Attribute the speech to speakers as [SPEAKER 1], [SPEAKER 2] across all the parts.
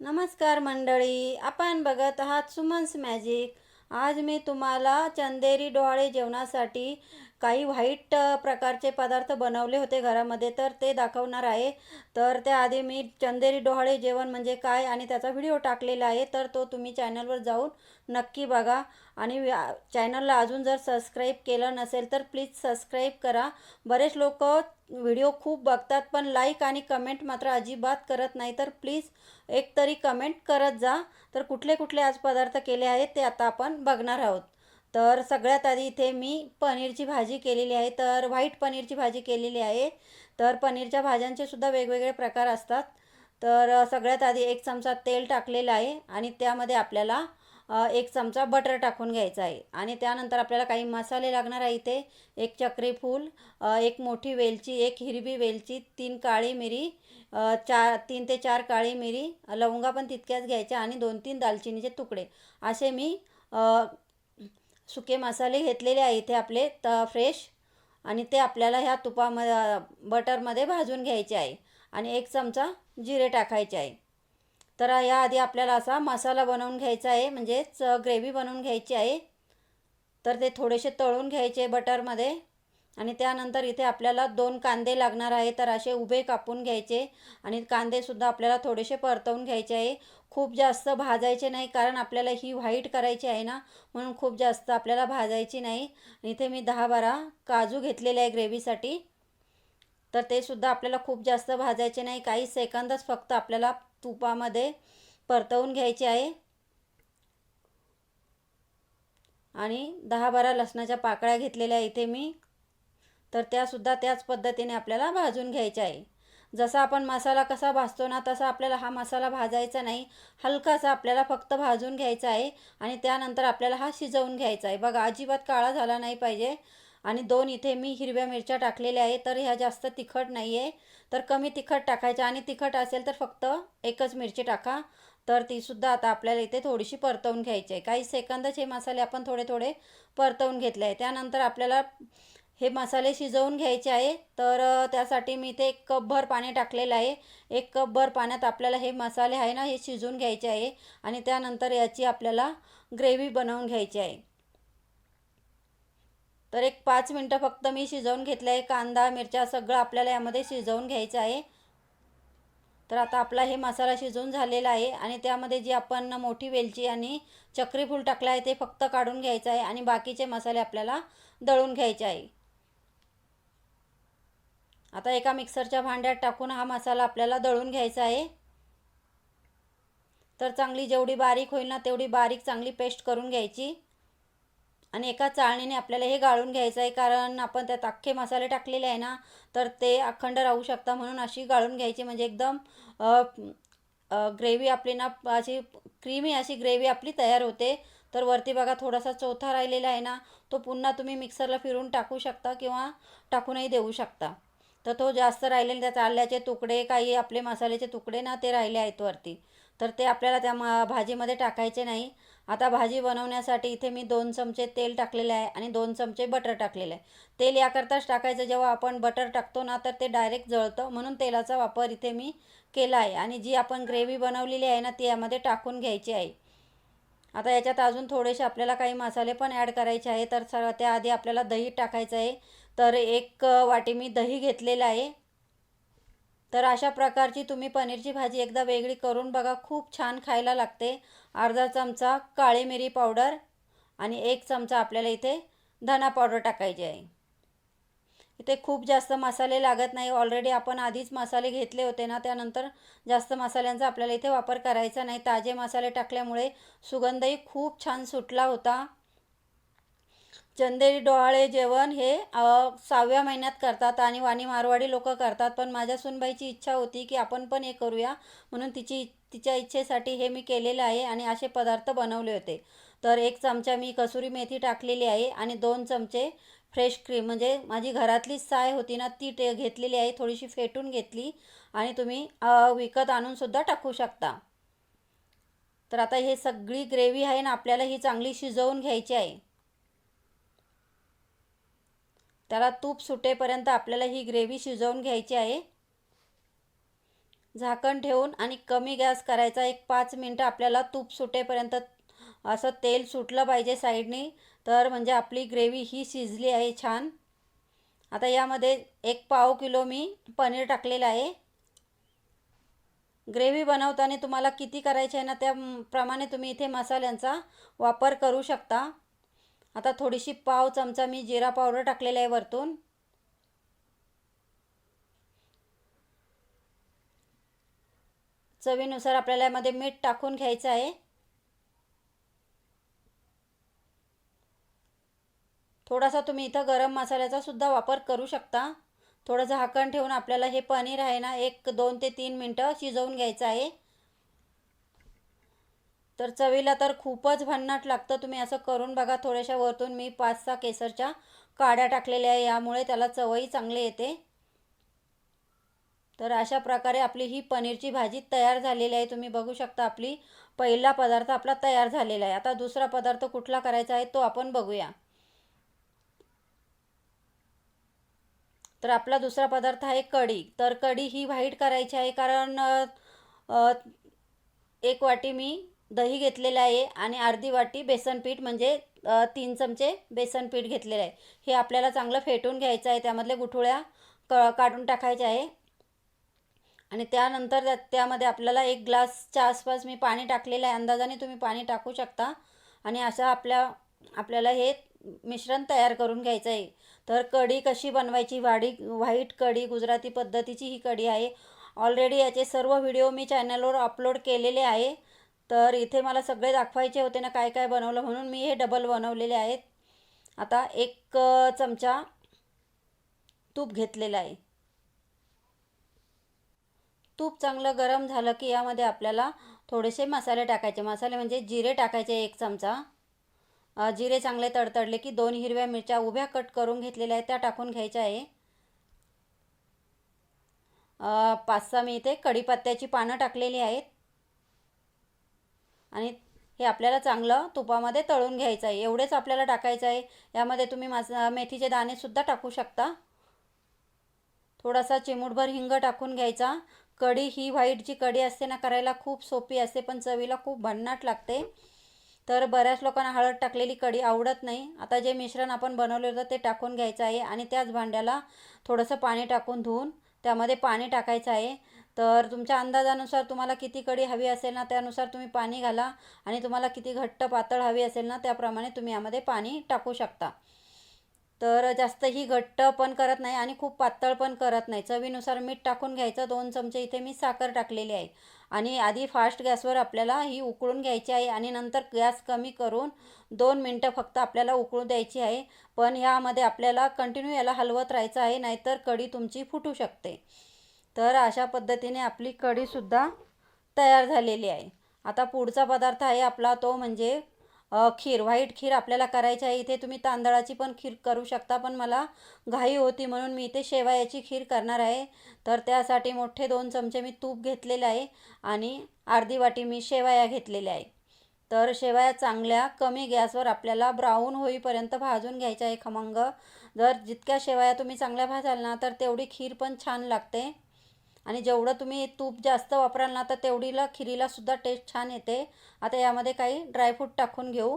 [SPEAKER 1] नमस्कार मंडळी आपण बघत आहात सुमन्स मॅजिक. आज मी तुम्हाला चंदेरी डोहाळे जेवणासाठी काही व्हाईट प्रकारचे पदार्थ बनवले होते घरामध्ये तर ते दाखवणार आहे. तर त्याआधी मी चंदेरी डोहाळे जेवण म्हणजे काय आणि त्याचा व्हिडिओ टाकलेला आहे तर तो तुम्ही चॅनलवर जाऊन नक्की बघा. आणि चॅनलला अजून जर सबस्क्राईब केलं नसेल तर प्लीज सबस्क्राईब करा. बरेच लोक व्हिडिओ खूप बघतात पण लाईक आणि कमेंट मात्र अजिबात करत नाही तर प्लीज एक तरी कमेंट करत जा. तर कुठले कुठले आज पदार्थ केले आहेत ते आता आपण बघणार आहोत. तर सगळ्यात आधी इथे मी पनीरची भाजी केलेली आहे. तर व्हाईट पनीरची भाजी केलेली आहे. तर पनीरच्या भाज्यांचे सुद्धा वेगवेगळे प्रकार असतात. तर सगळ्यात आधी एक चमचा तेल टाकलेलं आहे आणि त्यामध्ये आपल्याला एक चमचा बटर टाकून घ्यायचा आहे. आणि त्यानंतर आपल्याला काही मसाले लागणार आहे इथे. एक चक्री फूल एक मोठी वेलची एक हिरवी वेलची तीन काळी मिरी चार तीन ते चार काळी मिरी लवंगा पण तितक्याच घ्यायच्या आणि दोन तीन दालचिनीचे तुकडे. असे मी सुके मसाले घेतलेले आहे इथे आपले त फ्रेश. आणि ते आपल्याला ह्या तुपामध्ये बटरमध्ये भाजून घ्यायचे आहे. आणि एक चमचा जिरे टाकायचे आहे. तर याआधी आपल्याला असा मसाला बनवून घ्यायचा आहे म्हणजेच ग्रेव्ही बनवून घ्यायची आहे. तर ते थोडेसे तळून घ्यायचे बटरमध्ये. आणि त्यानंतर इथे आपल्याला दोन कांदे लागणार आहे तर असे उभे कापून घ्यायचे आणि कांदेसुद्धा आपल्याला थोडेसे परतवून घ्यायचे आहे. खूप जास्त भाजायचे नाही कारण आपल्याला ही व्हाईट करायची आहे ना म्हणून खूप जास्त आपल्याला भाजायची नाही. इथे मी दहा बारा काजू घेतलेले आहे ग्रेव्हीसाठी. तर ते सुद्धा आपल्याला खूप जास्त भाजायचे नाही काही सेकंदच फक्त आपल्याला तुपामध्ये परतवून घ्यायचे आहे. आणि दहा बारा लसणाच्या पाकळ्या घेतलेल्या इथे मी. तर त्यासुद्धा त्याच पद्धतीने आपल्याला भाजून घ्यायच्या आहे. जसा आपण मसाला कसा भाजतो ना तसा आपल्याला हा मसाला भाजायचा नाही. हलकासा आपल्याला फक्त भाजून घ्यायचा आहे आणि त्यानंतर आपल्याला हा शिजवून घ्यायचा आहे. बघा अजिबात काळा झाला नाही पाहिजे. आणि दोन इथे मी हिरव्या मिरच्या टाकलेल्या आहे तर ह्या जास्त तिखट नाही आहे. तर कमी तिखट टाकायच्या आणि तिखट असेल तर फक्त एकच मिरची टाका. तर तीसुद्धा आता आपल्याला इथे थोडीशी परतवून घ्यायची आहे. काही सेकंदच हे मसाले आपण थोडे थोडे परतवून घेतले आहे. त्यानंतर आपल्याला हे मसाले शिजवून घ्यायचे आहे. तर त्यासाठी मी इथे एक कपभर पाणी टाकलेलं आहे. एक कपभर पाण्यात आपल्याला हे मसाले आहे ना हे शिजवून घ्यायचे आहे. आणि त्यानंतर याची आपल्याला ग्रेव्ही बनवून घ्यायची आहे. तर एक पाच मिनटं फक्त मी शिजवून घेतलं आहे. कांदा मिरच्या सगळं आपल्याला यामध्ये शिजवून घ्यायचं आहे. तर आता आपला हे मसाला शिजवून झालेला आहे. आणि त्यामध्ये जी आपण मोठी वेलची आणि चक्रीफूल टाकलं आहे ते फक्त काढून घ्यायचं आहे. आणि बाकीचे मसाले आपल्याला दळून घ्यायचे आहे. आता एका मिक्सरच्या भांड्यात टाकून हा मसाला आपल्याला दळून घ्यायचा आहे. तर चांगली जेवढी बारीक होईल ना तेवढी बारीक चांगली पेस्ट करून घ्यायची. आणि एका चाळणीने आपल्याला हे गाळून घ्यायचं आहे कारण आपण त्यात अख्खे मसाले टाकलेले आहे ना तर ते अखंड राहू शकता म्हणून अशी गाळून घ्यायची. म्हणजे एकदम ग्रेव्ही आपली ना अशी क्रीमी अशी ग्रेव्ही आपली तयार होते. तर वरती बघा थोडासा चौथा राहिलेला आहे ना तो पुन्हा तुम्ही मिक्सरला फिरून टाकू शकता किंवा टाकूनही देऊ शकता. तर तो जास्त राहिलेला त्यात आल्याचे तुकडे काही आपले मसाल्याचे तुकडे ना ते राहिले आहेत वरती. तर ते आपल्याला त्या म भाजीमध्ये टाकायचे नाही. आता भाजी बनवण्यासाठी इथे मी दोन चमचे तेल टाकलेले आहे आणि दोन चमचे बटर टाकलेले आहे. तेल याकरताच टाकायचं. जेव्हा आपण बटर टाकतो ना तर ते डायरेक्ट जळतं. म्हणून तेलाचा वापर इथे मी केला आहे. आणि जी आपण ग्रेव्ही बनवलेली आहे ना ती यामध्ये टाकून घ्यायची आहे. आता याच्यात अजून थोडेसे आपल्याला काही मसाले पण ॲड करायचे आहे. तर सर्व त्याआधी आपल्याला दही टाकायचं आहे. तर एक वाटी मी दही घेतलेलं आहे. तर अशा प्रकारची तुम्ही पनीरची भाजी एकदा वेगळी करून बघा खूप छान खायला लागते. अर्धा चमचा काळी मिरी पावडर आणि एक चमचा आपल्याला इथे धना पावडर टाकायची आहे. इथे खूप जास्त मसाले लागत नाही. ऑलरेडी आपण आधीच मसाले घेतले होते ना त्यानंतर जास्त मसाल्यांचा आपल्याला इथे वापर करायचा नाही. ताजे मसाले टाकल्यामुळे सुगंधही खूप छान सुटला होता. चंदेरी डोहाळे जेवण हे सहाव्या महिन्यात करतात आणि वाणी मारवाडी लोक करतात. पण माझ्या सुनबाईची इच्छा होती की आपण पण हे करूया. म्हणून तिची तिच्या इच्छेसाठी हे मी केलेलं आहे आणि असे पदार्थ बनवले होते. तर एक चमचा मी कसुरी मेथी टाकलेली आहे आणि दोन चमचे फ्रेश क्रीम. म्हणजे माझी घरातलीच साय होती ना ती टे घेतलेली आहे. थोडीशी फेटून घेतली आणि तुम्ही विकत आणूनसुद्धा टाकू शकता. तर आता हे सगळी ग्रेव्ही आहे ना आपल्याला ही चांगली शिजवून घ्यायची आहे. त्याला तूप सुटेपर्यंत आपल्याला ही ग्रेव्ही शिजवून घ्यायची आहे. झाकण ठेवून आणि कमी गॅस करायचा एक पाच मिनटं आपल्याला तूप सुटेपर्यंत असं तेल सुटलं पाहिजे साईडनी. तर म्हणजे आपली ग्रेव्ही ही शिजली आहे छान. आता यामध्ये एक पाव किलो मी पनीर टाकलेलं आहे. ग्रेव्ही बनवताना तुम्हाला किती करायची आहे ना त्याप्रमाणे तुम्ही इथे मसाल्यांचा वापर करू शकता. आता थोडीशी पाव चमचा मी जिरा पावडर टाकलेला आहे वरतून. चवीनुसार आपल्याला यामध्ये मीठ टाकून घ्यायचं आहे. थोडासा तुम्ही इथं गरम मसाल्याचा सुद्धा वापर करू शकता. थोडं झाकण ठेवून आपल्याला हे पनीर आहे ना एक दोन ते तीन मिनटं शिजवून घ्यायचं आहे. तर चवीला तर खूपच भन्नाट लागतं. तुम्ही असं करून बघा थोड्याशा वरतून मी पाच सहा केसरच्या काड्या टाकलेल्या आहे. यामुळे त्याला चवही चांगली येते. तर अशा प्रकारे आपली ही पनीरची भाजी तयार झालेली आहे. तुम्ही बघू शकता आपली पहिला पदार्थ आपला तयार झालेला आहे. आता दुसरा पदार्थ कुठला करायचा आहे तो आपण बघूया. तर आपला दुसरा पदार्थ आहे कढी. तर कढी ही व्हाईट करायची आहे कारण एक वाटी मी दही घेतलेलं आहे आणि अर्धी वाटी बेसन पीठ म्हणजे तीन चमचे बेसन पीठ घेतलेलं आहे. हे आपल्याला चांगलं फेटून घ्यायचं आहे. त्यामधले गुठुळ्या क काढून टाकायच्या आहे. आणि त्यानंतर त्या त्यामध्ये आपल्याला एक ग्लासच्या आसपास मी पाणी टाकलेलं आहे. अंदाजाने तुम्ही पाणी टाकू शकता. आणि असं आपल्या आपल्याला हे मिश्रण तयार करून घ्यायचं आहे. तर कढी कशी बनवायची? वाडी व्हाईट कढी गुजराती पद्धतीची ही कढी आहे. ऑलरेडी याचे सर्व व्हिडिओ मी चॅनलवर अपलोड केलेले आहे. तर इथे मला सगळे दाखवायचे होते ना काय काय बनवलं म्हणून मी हे डबल बनवलेले आहेत. आता एक चमचा तूप घेतलेला आहे. तूप चांगलं गरम झालं की यामध्ये आपल्याला थोडेसे मसाले टाकायचे. मसाले म्हणजे जिरे टाकायचे एक चमचा. जिरे चांगले तडतडले की दोन हिरव्या मिरच्या उभ्या कट करून घेतलेल्या आहेत त्या टाकून घ्यायच्या आहे. पाच सहा मी इथे कढीपत्त्याची पानं टाकलेली आहेत. आणि हे आपल्याला चांगलं तुपामध्ये तळून घ्यायचं आहे. एवढेच आपल्याला टाकायचं आहे. यामध्ये तुम्ही मास मेथीचे दाणेसुद्धा टाकू शकता. थोडासा चिमूटभर हिंग टाकून घ्यायचा. कढी ही व्हाईट जी कढी असते ना करायला खूप सोपी असते पण चवीला खूप भन्नाट लागते. तर बऱ्याच लोकांना हळद टाकलेली कढी आवडत नाही. आता जे मिश्रण आपण बनवले होतं ते टाकून घ्यायचं आहे आणि त्याच भांड्याला थोडंसं पाणी टाकून धुवून त्यामध्ये पाणी टाकायचं आहे. तर तुमच्या अंदाजानुसार तुम्हाला किती कढी हवी असेल ना त्यानुसार तुम्ही पाणी घाला आणि तुम्हाला किती घट्ट पातळ हवी असेल ना त्याप्रमाणे तुम्ही यामध्ये पाणी टाकू शकता. तर जास्तही घट्ट पण करत नाही आणि खूप पातळ पण करत नाही. चवीनुसार मीठ टाकून घ्यायचं. दोन चमचे इथे मी साखर टाकलेली आहे. आणि आधी फास्ट गॅसवर आपल्याला ही उकळून घ्यायची आहे आणि नंतर गॅस कमी करून दोन मिनटं फक्त आपल्याला उकळू द्यायची आहे. पण ह्यामध्ये आपल्याला कंटिन्यू याला हलवत राहायचं आहे नाहीतर कढी तुमची फुटू शकते. तर अशा पद्धतीने आपली कढीसुद्धा तयार झालेली आहे. आता पुढचा पदार्थ आहे आपला तो म्हणजे खीर. व्हाईट खीर आपल्याला करायची आहे. इथे तुम्ही तांदळाची पण खीर करू शकता पण मला घाई होती म्हणून मी इथे शेवयाची खीर करणार आहे. तर त्यासाठी मोठे दोन चमचे मी तूप घेतलेले आहे आणि अर्धी वाटी मी शेवया घेतलेल्या आहे. तर शेवया चांगल्या कमी गॅसवर आपल्याला ब्राऊन होईपर्यंत भाजून घ्यायच्या आहे खमंग. जर जितक्या शेवया तुम्ही चांगल्या भाजाल ना तर तेवढी खीर पण छान लागते. आणि जेवढं तुम्ही तूप जास्त वापराल ना तर तेवढीला खिरीलासुद्धा टेस्ट छान येते. आता यामध्ये काही ड्रायफ्रूट टाकून घेऊ.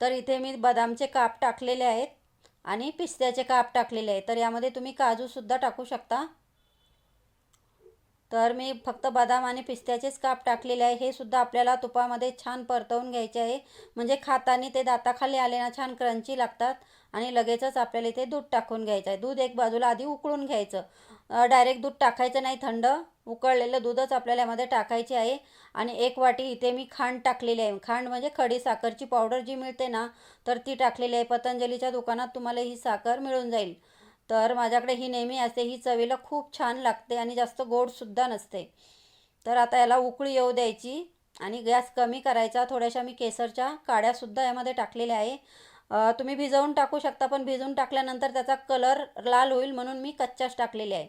[SPEAKER 1] तर इथे मी बदामचे काप टाकलेले आहेत आणि पिस्त्याचे काप टाकलेले आहेत. तर यामध्ये तुम्ही काजूसुद्धा टाकू शकता. तर मी फक्त बदाम आणि पिस्त्याचेच काप टाकलेले आहे. हे सुद्धा आपल्याला तुपामध्ये छान परतवून घ्यायचे आहे. म्हणजे खाताने ते दाताखाली आले ना छान क्रंची लागतात. आणि लगेचच आपल्याला इथे दूध टाकून घ्यायचं आहे. दूध एक बाजूला आधी उकळून घ्यायचं. डायरेक्ट दूध टाकायचं नाही थंड उकळलेलं दूधच आपल्याला यामध्ये टाकायचे आहे. आणि एक वाटी इथे मी खांड टाकलेली आहे. खांड म्हणजे खडी साखरची पावडर जी मिळते ना तर ती टाकलेली आहे. पतंजलीच्या दुकानात तुम्हाला ही साखर मिळून जाईल. तर माझ्याकडे ही नेहमी असते. ही चवीला खूप छान लागते आणि जास्त गोडसुद्धा नसते. तर आता याला उकळी येऊ द्यायची आणि गॅस कमी करायचा. थोड्याशा मी केसरच्या काड्यासुद्धा यामध्ये टाकलेल्या आहे. तुम्ही भिजवून टाकू शकता पण भिजवून टाकल्यानंतर त्याचा कलर लाल होईल म्हणून मी कच्च्याच टाकलेले आहे.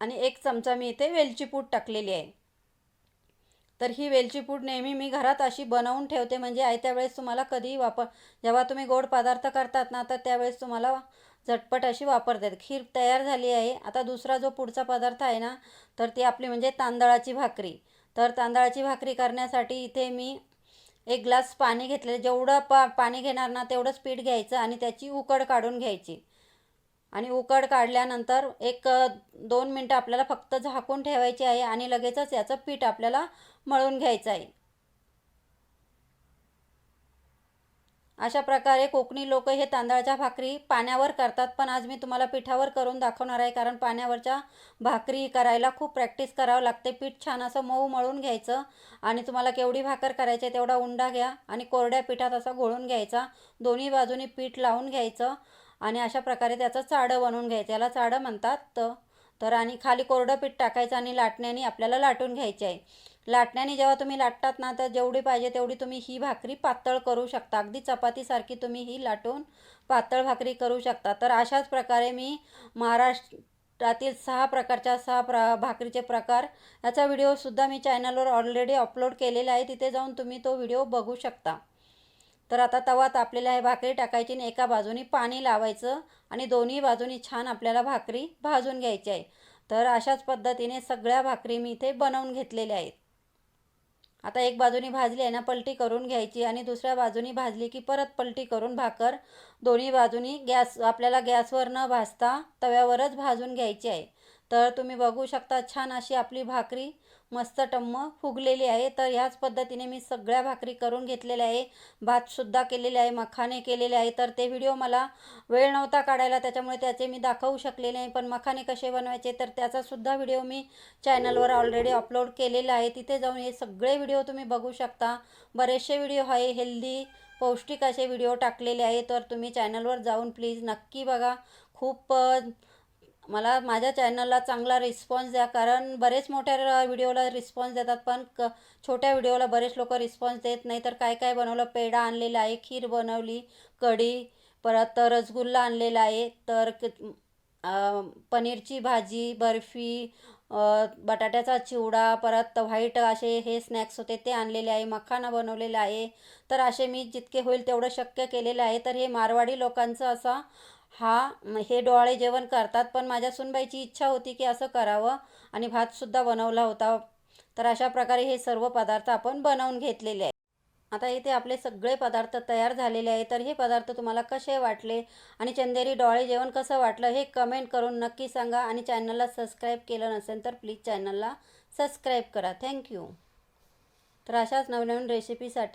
[SPEAKER 1] आणि एक चमचा मी इथे वेलची पूड टाकलेली आहे. तर ही वेलची पूड नेहमी मी घरात अशी बनवून ठेवते म्हणजे आयत्या वेळेस तुम्हाला कधीही वापर जेव्हा तुम्ही गोड पदार्थ करतात ना तर त्यावेळेस तुम्हाला झटपट अशी वापरतात. खीर तयार झाली आहे. आता दुसरा जो पुढचा पदार्थ आहे ना तर ती आपली म्हणजे तांदळाची भाकरी. तर तांदळाची भाकरी करण्यासाठी इथे मी एक ग्लास पाणी घेतलेलं जेवढं पा पाणी घेणार ना तेवढंच पीठ घ्यायचं आणि त्याची उकड काढून घ्यायची. आणि उकड काढल्यानंतर एक दोन मिनटं आपल्याला फक्त झाकून ठेवायची आहे आणि लगेचच याचं पीठ आपल्याला मळून घ्यायचं आहे. अशा प्रकारे कोकणी लोक हे तांदळाच्या भाकरी पाण्यावर करतात. पण आज मी तुम्हाला पिठावर करून दाखवणार आहे कारण पाण्यावरच्या भाकरी करायला खूप प्रॅक्टिस करावं लागते. पीठ छान असं मऊ मळून घ्यायचं आणि तुम्हाला केवढी भाकर करायची आहे तेवढा उंडा घ्या आणि कोरड्या पिठात असा घोळून घ्यायचा. दोन्ही बाजूनी पीठ लावून घ्यायचं आणि अशा प्रकारे त्याचं चाडं बनवून घ्यायचं. याला चाडं म्हणतात तर तर आणि खाली कोरडं पीठ टाकायचं आणि लाटण्याने आपल्याला लाटून घ्यायचे आहे. लाटण्याने जेव्हा तुम्ही लाटतात ना तर जेवढी पाहिजे तेवढी तुम्ही ही भाकरी पातळ करू शकता. अगदी चपातीसारखी तुम्ही ही लाटून पातळ भाकरी करू शकता. तर अशाच प्रकारे मी महाराष्ट्रातील सहा प्रकारच्या सहा प्र भाकरीचे प्रकार याचा व्हिडिओसुद्धा मी चॅनलवर ऑलरेडी अपलोड केलेला आहे. तिथे जाऊन तुम्ही तो व्हिडिओ बघू शकता. तर आता तवा तापलेला आहे भाकरी टाकायची आणि एका बाजूनी पाणी लावायचं आणि दोन्ही बाजूनी छान आपल्याला भाकरी भाजून घ्यायची आहे. तर अशाच पद्धतीने सगळ्या भाकरी मी इथे बनवून घेतलेल्या आहेत. आता एक बाजूनी भाजली आहे ना पलटी करून घ्यायची आणि दुसऱ्या बाजूनी भाजली की परत पलटी करून भाकर. दोन्ही बाजूनी गॅस आपल्याला गॅसवर न भाजता तव्यावरच भाजून घ्यायची आहे. तर तुम्ही बघू शकता छान अशी आपली भाकरी मस्त टम्म फुगलेली आहे. तर ह्याच पद्धतीने मी सगळ्या भाकरी करून घेतलेल्या आहे. भातसुद्धा केलेले आहे मखाने केलेले आहे. तर ते व्हिडिओ मला वेळ नव्हता काढायला त्याच्यामुळे त्याचे मी दाखवू शकले नाही. पण मखाने कसे बनवायचे तर त्याचासुद्धा व्हिडिओ मी चॅनलवर ऑलरेडी अपलोड केलेला आहे. तिथे जाऊन हे सगळे व्हिडिओ तुम्ही बघू शकता. बरेचसे व्हिडिओ आहे हेल्दी पौष्टिक असे व्हिडिओ टाकलेले आहे. तर तुम्ही चॅनलवर जाऊन प्लीज नक्की बघा. खूप मला माझ्या चॅनलला चांगला रिस्पॉन्स द्या. कारण बरेच मोठ्या व्हिडिओला रिस्पॉन्स देतात पण क छोट्या व्हिडिओला बरेच लोक रिस्पॉन्स देत नाही. तर काय काय बनवलं? पेढा आणलेला आहे खीर बनवली कढी परत रसगुल्ला आणलेला आहे. तर पनीरची भाजी बर्फी बटाट्याचा चिवडा परत व्हाईट असे हे स्नॅक्स होते ते आणलेले आहे. मखाना बनवलेला आहे. तर असे मी जितके होईल तेवढं शक्य केलेलं आहे. तर हे मारवाडी लोकांचं असा हा हे डोळे जेवण करतात पण माझ्या सुनबाईची इच्छा होती की असं करावं आणि भातसुद्धा बनवला होता. तर अशा प्रकारे हे सर्व पदार्थ आपण बनवून घेतलेले आहे आता इथे आपले सगळे पदार्थ तयार झालेले आहे तर हे पदार्थ तुम्हाला कसे वाटले आणि चंदेरी डोळे जेवण कसं वाटलं हे कमेंट करून नक्की सांगा आणि चॅनलला सबस्क्राईब केलं नसेल तर प्लीज चॅनलला सबस्क्राईब करा. थँक्यू तर अशाच नवनवीन रेसिपीसाठी